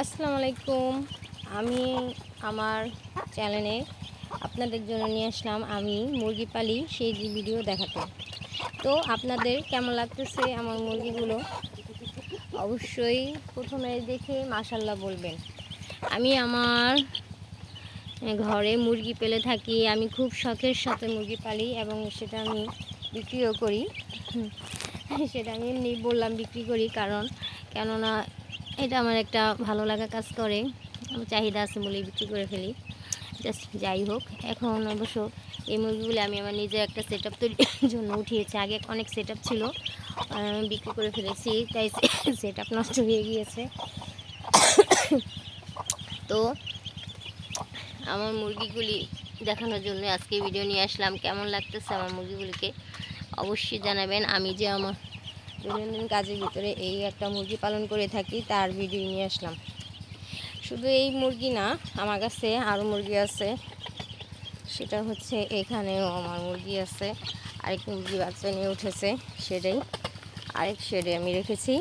আসসালামু আলাইকুম আমি আমার চ্যানেলে আপনাদের জন্য নিয়ে আসলাম আমি মুরগি পালি সেই ভিডিও দেখাতে। তো আপনাদের কেমন লাগতেছে আমার মুরগিগুলো? অবশ্যই প্রথমে দেখে মাশাল্লাহ বলবেন। আমি আমার ঘরে মুরগি পেলে থাকি, আমি খুব শখের সাথে মুরগি পালি এবং সেটা আমি বিক্রিও করি। সেটা আমি এমনি বললাম বিক্রি করি, কারণ কেননা এটা আমার একটা ভালো লাগা কাজ করে। চাহিদা আছে বলেই বিক্রি করে ফেলি। জাস্ট যাই হোক, এখন অবশ্য এই মুরগিগুলি আমি আমার নিজের একটা সেট আপ তৈরির জন্য উঠিয়েছি। আগে অনেক সেট আপ ছিল বিক্রি করে ফেলেছি, তাই সেট আপ নষ্ট হয়ে গিয়েছে। তো আমার মুরগিগুলি দেখানোর জন্য আজকে ভিডিও নিয়ে আসলাম। কেমন লাগতেছে আমার মুরগিগুলিকে? অবশ্যই জানাবেন। আমি যে আমার দৈনন্দিন কাজের ভিতরে এই একটা মুরগি পালন করে থাকি, তার ভিডিও নিয়ে আসলাম। শুধু এই মুরগি না, আমার কাছে আরও মুরগি আছে। সেটা হচ্ছে এখানেও আমার মুরগি আছে। আরেক মুরগি বাচ্চা নিয়ে উঠেছে সেটাই আরেক শেডে আমি রেখেছি।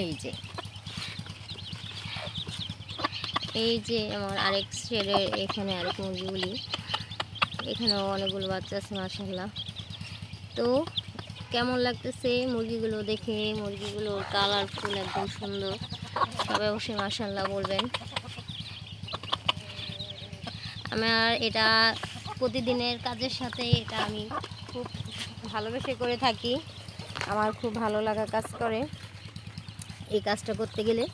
এই যে। এই যে আমার আরেক শেডের এখানে আরেক মুরগিগুলি এখানেও অনেকগুলো বাচ্চা আছে মাসাল্লাহ তো কেমন লাগতেছে মুরগিগুলো দেখে? মুরগিগুলোর কালারফুল একদম সুন্দর। সবাই অবশ্যই মাসাল্লাহ বলবেন। আমার এটা প্রতিদিনের কাজের সাথে এটা আমি খুব ভালোবেসে করে থাকি। আমার খুব ভালো লাগা কাজ করে এই কাজটা করতে গেলে।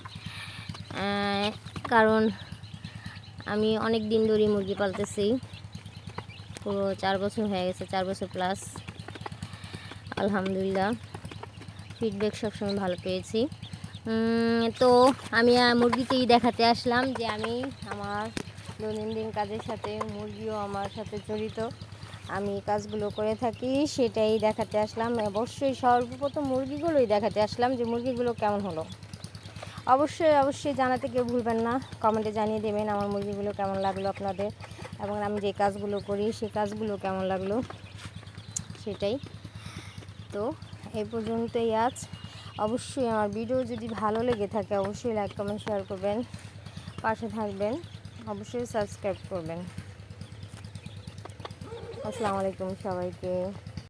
কারণ আমি অনেক দিন ধরে মুরগি পালতেছি। পুরো চার বছর হয়ে গেছে, চার বছর প্লাস আলহামদুলিল্লাহ। ফিডব্যাক সবসময় ভালো পেয়েছি। তো আমি মুরগিকেই দেখাতে আসলাম যে আমি আমার দৈনন্দিন কাজের সাথে মুরগিও আমার সাথে জড়িত। আমি কাজগুলো করে থাকি, সেটাই দেখাতে আসলাম। অবশ্যই সর্বপ্রথম মুরগিগুলোই দেখাতে আসলাম যে মুরগিগুলো কেমন হলো। অবশ্যই অবশ্যই জানাতে কেউ ভুলবেন না। কমেন্টে জানিয়ে দেবেন আমার মুরগিগুলো কেমন লাগল আপনাদের এবং আমি যে কাজগুলো করি, সে কাজগুলো কেমন লাগল, সেটাই। তো এই পর্যন্তই আজ। অবশ্যই আমার ভিডিও যদি ভালো লেগে থাকে, অবশ্যই লাইক কমেন্ট শেয়ার করবেন। পাশে থাকবেন। অবশ্যই সাবস্ক্রাইব করবেন। আসসালামু আলাইকুম সবাইকে।